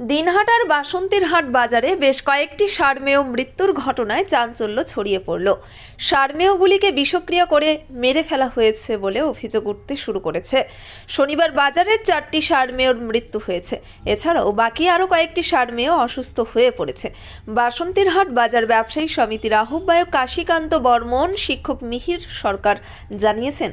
দিনহাটার বাসন্তীর হাট বাজারে বেশ কয়েকটি সারমেয় মৃত্যুর ঘটনায় চাঞ্চল্য ছড়িয়ে পড়ল। সারমেয়গুলিকে বিষক্রিয়া করে মেরে ফেলা হয়েছে বলে অভিযোগ উঠতে শুরু করেছে। শনিবার বাজারের চারটি সারমেয়র মৃত্যু হয়েছে। এছাড়াও বাকি আরও কয়েকটি সারমেয় অসুস্থ হয়ে পড়েছে। বাসন্তীর হাট বাজার ব্যবসায়ী সমিতির আহ্বায়ক কাশীকান্ত বর্মন, শিক্ষক মিহির সরকার জানিয়েছেন,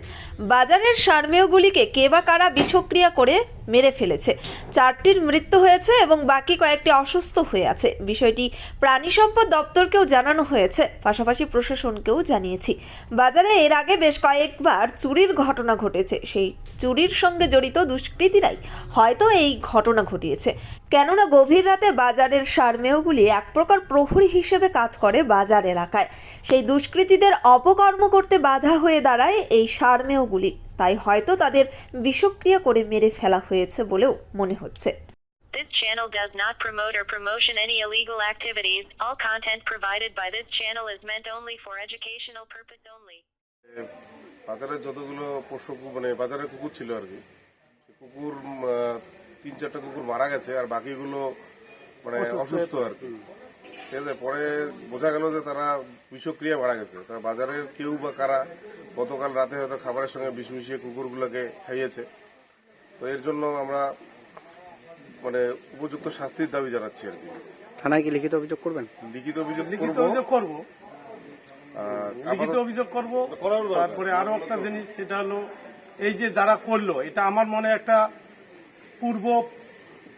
বাজারের সারমেয়গুলিকে কে বা কারা বিষক্রিয়া করে মেরে ফেলেছে। চারটির মৃত্যু হয়েছে এবং বাকি কয়েকটি অসুস্থ হয়ে আছে। বিষয়টি প্রাণী সম্পদ দপ্তরকেও জানানো হয়েছে। পাশাপাশি প্রশাসনকেও জানিয়েছি। বাজারে এর আগে বেশ কয়েকবার চুরির ঘটনা ঘটেছে। সেই চুরির সঙ্গে জড়িত দুষ্কৃতীরাই হয়তো এই ঘটনা ঘটিয়েছে। কেননা গভীর রাতে বাজারের সারমেয়গুলি এক প্রকার প্রহরী হিসেবে কাজ করে বাজার এলাকায়। সেই দুষ্কৃতীদের অপকর্ম করতে বাধা হয়ে দাঁড়ায় এই সারমেয়গুলি তাই হয়তো তাদের বিষক্রিয়া করে মেরে ফেলা হয়েছে বলেও মনে হচ্ছে This channel does not promote or promotion any illegal activities. All content provided by this channel is meant only for educational purpose only. বাজারে যতগুলো পশু মানে বাজারে কুকুর ছিল আর কি কুকুর তিন চারটা কুকুর মারা গেছে আর বাকিগুলো মানে অসুস্থ আর কি ঠিক আছে পরে বোঝা গেল যে তারা বিষক্রিয়া মারা গেছে তা বাজারের কেউ বা কারা গতকাল রাতে হয়তো খাবারের সঙ্গে বিষ মিশিয়ে কুকুরগুলোকে খাইয়েছে। তো এর জন্য আমরা মানে উপযুক্ত শাস্তির দাবি জানাচ্ছি আর কি। থানায় কি লিখিত অভিযোগ করবেন? লিখিত অভিযোগ লিখিত করব অভিযোগ করব। লিখিত অভিযোগ করব। তারপরে আরও একটা জিনিস সেটা হলো এই যে যারা করল এটা আমার মনে একটা পূর্ব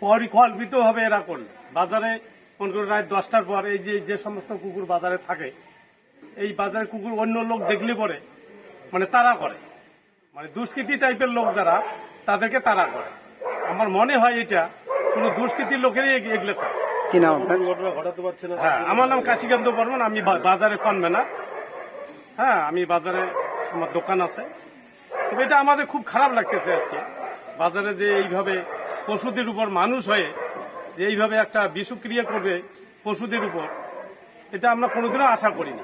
পরিকল্পিত ভাবে এরা করল। বাজারে মনে করো রাত দশটার পর এই যে যে সমস্ত কুকুর বাজারে থাকে এই বাজারে কুকুর অন্য লোক দেখলে পরে মানে তারা করে। মানে দুষ্কৃতি টাইপের লোক যারা তাদেরকে তারা করে। আমার মনে হয় এটা কোনো দুষ্কৃতির লোকেরই এগুলো কাজ। কি নাম আপনার? হ্যাঁ আমার নাম কাশীকান্ত বর্মন আমি বাজারে কনভেনার। হ্যাঁ আমি বাজারে আমার দোকান আছে। তবে এটা আমাদের খুব খারাপ লাগতেছে আজকে। বাজারে যে এইভাবে পশুদের উপর মানুষ হয়ে যে এইভাবে একটা বিষক্রিয়া করবে পশুদের উপর এটা আমরা কোনোদিনও আশা করিনি।